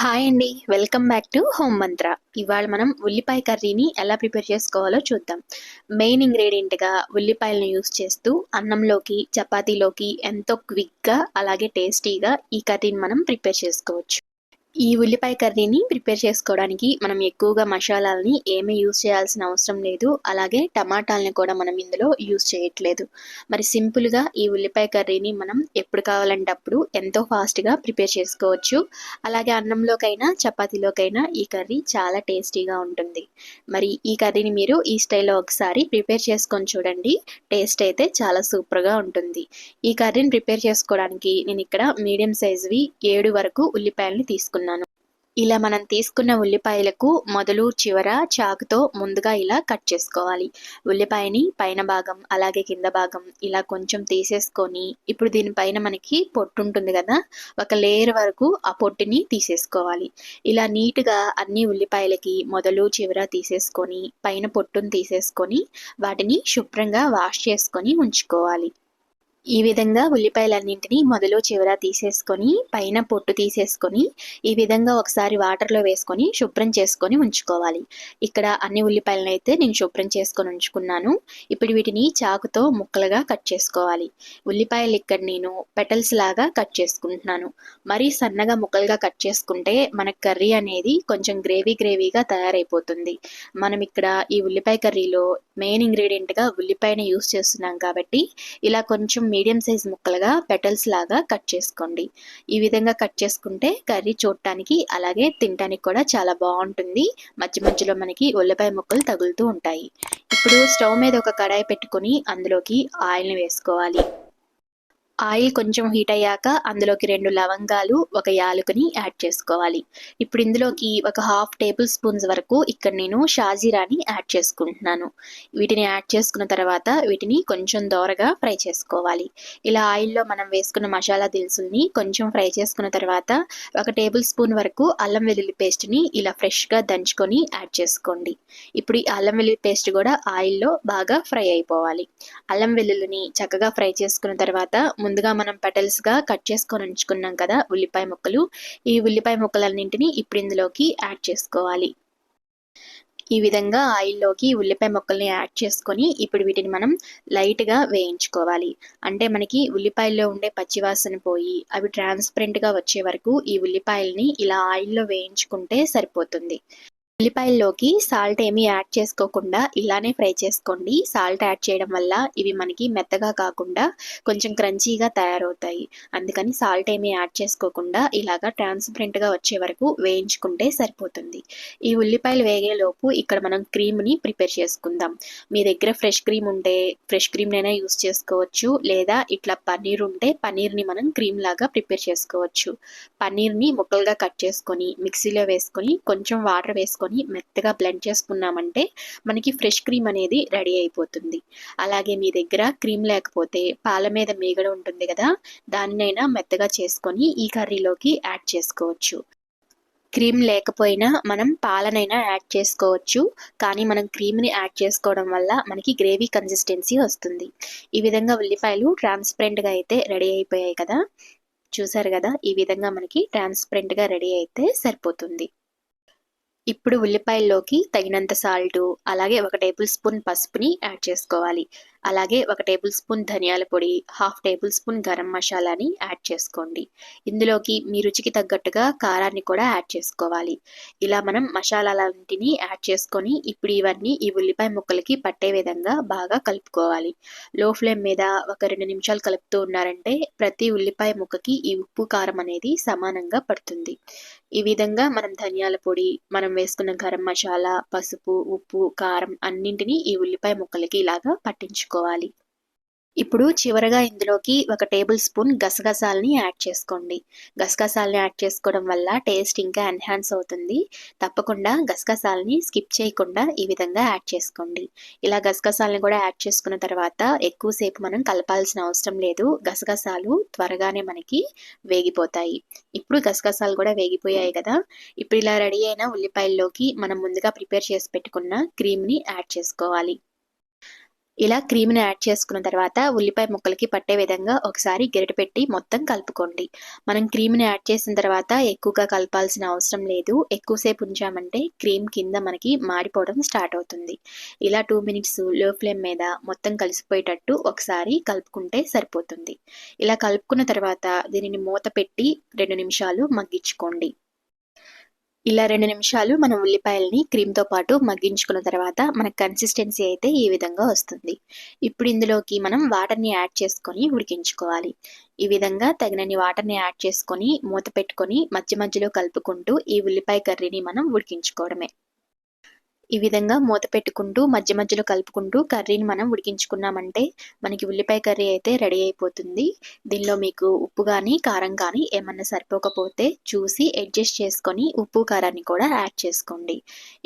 Hi అండి. Welcome back to home మంత్ర. ఇవాళ మనం ఉల్లిపాయ కర్రీని ఎలా ప్రిపేర్ చేసుకోవాలో చూద్దాం. మెయిన్ ఇంగ్రీడియంట్గా ఉల్లిపాయలను యూస్ చేస్తూ అన్నంలోకి చపాతీలోకి ఎంతో క్విక్గా అలాగే టేస్టీగా ఈ కర్రీని మనం ప్రిపేర్ చేసుకోవచ్చు. ఈ ఉల్లిపాయ కర్రీని ప్రిపేర్ చేసుకోవడానికి మనం ఎక్కువగా మసాలాలని ఏమీ యూజ్ చేయాల్సిన అవసరం లేదు. అలాగే టమాటాలని కూడా మనం ఇందులో యూజ్ చేయట్లేదు. మరి సింపుల్గా ఈ ఉల్లిపాయ కర్రీని మనం ఎప్పుడు కావాలంటే అప్పుడు ఎంతో ఫాస్ట్గా ప్రిపేర్ చేసుకోవచ్చు. అలాగే అన్నంలోకైనా చపాతీలోకైనా ఈ కర్రీ చాలా టేస్టీగా ఉంటుంది. మరి ఈ కర్రీని మీరు ఈ స్టైల్లో ఒకసారి ప్రిపేర్ చేసుకొని చూడండి. టేస్ట్ అయితే చాలా సూపర్గా ఉంటుంది. ఈ కర్రీని ప్రిపేర్ చేసుకోవడానికి నేను ఇక్కడ మీడియం సైజువి ఏడు వరకు ఉల్లిపాయలని తీసుకున్నాను. ఇలా మనం తీసుకున్న ఉల్లిపాయలకు మొదలు చివర చాకుతో ముందుగా ఇలా కట్ చేసుకోవాలి. ఉల్లిపాయని పైన భాగం అలాగే కింద భాగం ఇలా కొంచెం తీసేసుకొని ఇప్పుడు దీనిపైన మనకి పొట్టు ఉంటుంది కదా ఒక లేయర్ వరకు ఆ పొట్టుని తీసేసుకోవాలి. ఇలా నీట్గా అన్ని ఉల్లిపాయలకి మొదలు చివర తీసేసుకొని పైన పొట్టుని తీసేసుకొని వాటిని శుభ్రంగా వాష్ చేసుకొని ఉంచుకోవాలి. ఈ విధంగా ఉల్లిపాయలన్నింటినీ మొదలు చివర తీసేసుకొని పైన పొట్టు తీసేసుకొని ఈ విధంగా ఒకసారి వాటర్లో వేసుకొని శుభ్రం చేసుకొని ఉంచుకోవాలి. ఇక్కడ అన్ని ఉల్లిపాయలను అయితే నేను శుభ్రం చేసుకొని ఉంచుకున్నాను. ఇప్పుడు వీటిని చాకుతో ముక్కలుగా కట్ చేసుకోవాలి. ఉల్లిపాయలు ఇక్కడ నేను పెటల్స్ లాగా కట్ చేసుకుంటున్నాను. మరీ సన్నగా ముక్కలుగా కట్ చేసుకుంటే మన కర్రీ అనేది కొంచెం గ్రేవీ గ్రేవీగా తయారైపోతుంది. మనం ఇక్కడ ఈ ఉల్లిపాయ కర్రీలో మెయిన్ ఇంగ్రీడియంట్గా ఉల్లిపాయని యూస్ చేస్తున్నాం కాబట్టి ఇలా కొంచెం మీడియం సైజ్ ముక్కలుగా పెటల్స్ లాగా కట్ చేసుకోండి. ఈ విధంగా కట్ చేసుకుంటే కర్రీ చూడటానికి అలాగే తినడానికి కూడా చాలా బాగుంటుంది. మధ్య మధ్యలో మనకి ఉల్లిపాయ ముక్కలు తగులుతూ ఉంటాయి. ఇప్పుడు స్టవ్ మీద ఒక కడాయి పెట్టుకొని అందులోకి ఆయిల్ని వేసుకోవాలి. ఆయిల్ కొంచెం హీట్ అయ్యాక అందులోకి రెండు లవంగాలు ఒక యాలకుని యాడ్ చేసుకోవాలి. ఇప్పుడు ఇందులోకి ఒక హాఫ్ టేబుల్ స్పూన్స్ వరకు ఇక్కడ నేను షాజీరాని యాడ్ చేసుకుంటున్నాను. వీటిని యాడ్ చేసుకున్న తర్వాత వీటిని కొంచెం దోరగా ఫ్రై చేసుకోవాలి. ఇలా ఆయిల్లో మనం వేసుకున్న మసాలా దినుసుల్ని కొంచెం ఫ్రై చేసుకున్న తర్వాత ఒక టేబుల్ స్పూన్ వరకు అల్లం వెల్లుల్లి పేస్ట్ని ఇలా ఫ్రెష్గా దంచుకొని యాడ్ చేసుకోండి. ఇప్పుడు ఈ అల్లం వెల్లుల్లి పేస్ట్ కూడా ఆయిల్లో బాగా ఫ్రై అయిపోవాలి. అల్లం వెల్లుల్లిని చక్కగా ఫ్రై చేసుకున్న తర్వాత ముందుగా మనం పెటల్స్గా కట్ చేసుకొని ఉంచుకున్నాం కదా ఉల్లిపాయ ముక్కలు. ఈ ఉల్లిపాయ ముక్కలన్నింటినీ ఇప్పుడు ఇందులోకి యాడ్ చేసుకోవాలి. ఈ విధంగా ఆయిల్లోకి ఉల్లిపాయ ముక్కల్ని యాడ్ చేసుకొని ఇప్పుడు వీటిని మనం లైట్గా వేయించుకోవాలి. అంటే మనకి ఉల్లిపాయల్లో ఉండే పచ్చివాసన పోయి అవి ట్రాన్స్పరెంట్గా వచ్చే వరకు ఈ ఉల్లిపాయల్ని ఇలా ఆయిల్లో వేయించుకుంటే సరిపోతుంది. ఉల్లిపాయల్లోకి సాల్ట్ ఏమీ యాడ్ చేసుకోకుండా ఇలానే ఫ్రై చేసుకోండి. సాల్ట్ యాడ్ చేయడం వల్ల ఇవి మనకి మెత్తగా కాకుండా కొంచెం క్రంచీగా తయారవుతాయి. అందుకని సాల్ట్ ఏమీ యాడ్ చేసుకోకుండా ఇలాగా ట్రాన్స్పరెంట్గా వచ్చే వరకు వేయించుకుంటే సరిపోతుంది. ఈ ఉల్లిపాయలు వేగేలోపు ఇక్కడ మనం క్రీమ్ని ప్రిపేర్ చేసుకుందాం. మీ దగ్గర ఫ్రెష్ క్రీమ్ ఉంటే ఫ్రెష్ క్రీమ్నైనా యూస్ చేసుకోవచ్చు. లేదా ఇట్లా పన్నీర్ ఉంటే పన్నీర్ని మనం క్రీమ్ లాగా ప్రిపేర్ చేసుకోవచ్చు. పన్నీర్ని ముక్కలుగా కట్ చేసుకొని మిక్సీలో వేసుకొని కొంచెం వాటర్ వేసుకొని వేసుకొని మెత్తగా బ్లెండ్ చేసుకున్నామంటే మనకి ఫ్రెష్ క్రీమ్ అనేది రెడీ అయిపోతుంది. అలాగే మీ దగ్గర క్రీమ్ లేకపోతే పాల మీద మీగడ ఉంటుంది కదా దానినైనా మెత్తగా చేసుకొని ఈ కర్రీలోకి యాడ్ చేసుకోవచ్చు. క్రీమ్ లేకపోయినా మనం పాలనైనా యాడ్ చేసుకోవచ్చు కానీ మనం క్రీమ్ని యాడ్ చేసుకోవడం వల్ల మనకి గ్రేవీ కన్సిస్టెన్సీ వస్తుంది. ఈ విధంగా ఉల్లిపాయలు ట్రాన్స్పరెంట్గా అయితే రెడీ అయిపోయాయి కదా. చూసారు కదా ఈ విధంగా మనకి ట్రాన్స్పరెంట్గా రెడీ అయితే సరిపోతుంది. ఇప్పుడు ఉల్లిపాయల్లోకి తగినంత సాల్ట్ అలాగే ఒక టేబుల్ స్పూన్ పసుపుని యాడ్ చేసుకోవాలి. అలాగే ఒక టేబుల్ స్పూన్ ధనియాల పొడి హాఫ్ టేబుల్ స్పూన్ గరం మసాలాని యాడ్ చేసుకోండి. ఇందులోకి మీ రుచికి తగ్గట్టుగా కారాన్ని కూడా యాడ్ చేసుకోవాలి. ఇలా మనం మసాలాలన్నింటినీ యాడ్ చేసుకొని ఇప్పుడు ఇవన్నీ ఈ ఉల్లిపాయ ముక్కలకి పట్టే విధంగా బాగా కలుపుకోవాలి. లో ఫ్లేమ్ మీద ఒక రెండు నిమిషాలు కలుపుతూ ఉన్నారంటే ప్రతి ఉల్లిపాయ ముక్కకి ఈ ఉప్పు కారం అనేది సమానంగా పడుతుంది. ఈ విధంగా మనం ధనియాల పొడి మనం వేసుకున్న గరం మసాలా పసుపు ఉప్పు కారం అన్నింటినీ ఈ ఉల్లిపాయ ముక్కలకి ఇలాగా పట్టించుకోవాలి. ఇప్పుడు చివరగా ఇందులోకి ఒక టేబుల్ స్పూన్ గసగసాలని యాడ్ చేసుకోండి. గసగసాలని యాడ్ చేసుకోవడం వల్ల టేస్ట్ ఇంకా ఎన్హాన్స్ అవుతుంది. తప్పకుండా గసగసాలని స్కిప్ చేయకుండా ఈ విధంగా యాడ్ చేసుకోండి. ఇలా గసగసాలని కూడా యాడ్ చేసుకున్న తర్వాత ఎక్కువసేపు మనం కలపాల్సిన అవసరం లేదు. గసగసాలు త్వరగానే మనకి వేగిపోతాయి. ఇప్పుడు గసగసాలు కూడా వేగిపోయాయి కదా. ఇప్పుడు ఇలా రెడీ అయిన ఉల్లిపాయల్లోకి మనం ముందుగా ప్రిపేర్ చేసి పెట్టుకున్న క్రీమ్ని యాడ్ చేసుకోవాలి. ఇలా క్రీమ్ని యాడ్ చేసుకున్న తర్వాత ఉల్లిపాయ ముక్కలకి పట్టే విధంగా ఒకసారి గరిటె పెట్టి మొత్తం కలుపుకోండి. మనం క్రీమ్ని యాడ్ చేసిన తర్వాత ఎక్కువగా కలపాల్సిన అవసరం లేదు. ఎక్కువసేపు ఉంచామంటే క్రీమ్ కింద మనకి మాడిపోవడం స్టార్ట్ అవుతుంది. ఇలా టూ మినిట్స్లో ఫ్లేమ్ మీద మొత్తం కలిసిపోయేటట్టు ఒకసారి కలుపుకుంటే సరిపోతుంది. ఇలా కలుపుకున్న తర్వాత దీనిని మూత పెట్టి రెండు నిమిషాలు మగ్గించుకోండి. ఇలా రెండు నిమిషాలు మనం ఉల్లిపాయలని క్రీమ్తో పాటు మగ్గించుకున్న తర్వాత మనకు కన్సిస్టెన్సీ అయితే ఈ విధంగా వస్తుంది. ఇప్పుడు ఇందులోకి మనం వాటర్ని యాడ్ చేసుకొని ఉడికించుకోవాలి. ఈ విధంగా తగినన్ని వాటర్ని యాడ్ చేసుకొని మూత పెట్టుకొని మధ్య మధ్యలో కలుపుకుంటూ ఈ ఉల్లిపాయ కర్రీని మనం ఉడికించుకోవడమే. ఈ విధంగా మూత పెట్టుకుంటూ మధ్య మధ్యలో కలుపుకుంటూ కర్రీని మనం ఉడికించుకున్నామంటే మనకి ఉల్లిపాయ కర్రీ అయితే రెడీ అయిపోతుంది. దీనిలో మీకు ఉప్పు కానీ కారం కానీ ఏమన్నా సరిపోకపోతే చూసి అడ్జస్ట్ చేసుకొని ఉప్పు కారాన్ని కూడా యాడ్ చేసుకోండి.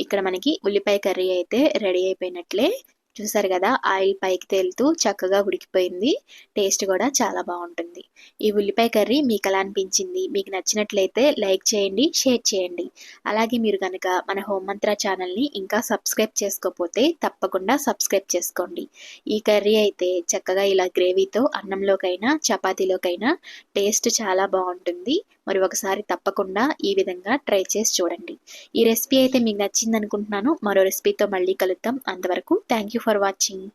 ఇక్కడ మనకి ఉల్లిపాయ కర్రీ అయితే రెడీ అయిపోయినట్లే. చూసారు కదా ఆయిల్ పైకి తేలుతూ చక్కగా ఉడికిపోయింది. టేస్ట్ కూడా చాలా బాగుంటుంది. ఈ ఉల్లిపాయ కర్రీ మీకు ఎలా అనిపించింది? మీకు నచ్చినట్లయితే లైక్ చేయండి షేర్ చేయండి. అలాగే మీరు కనుక మన హోమ్ మంత్ర ఛానల్ని ఇంకా సబ్స్క్రైబ్ చేసుకోకపోతే తప్పకుండా సబ్స్క్రైబ్ చేసుకోండి. ఈ కర్రీ అయితే చక్కగా ఇలా గ్రేవీతో అన్నంలోకైనా చపాతీలోకైనా టేస్ట్ చాలా బాగుంటుంది. మరి ఒకసారి తప్పకుండా ఈ విధంగా ట్రై చేసి చూడండి. ఈ రెసిపీ అయితే మీకు నచ్చింది అనుకుంటున్నాను మరో రెసిపీతో మళ్ళీ కలుద్దాం. అంతవరకు థ్యాంక్ యూ ఫర్ వాచింగ్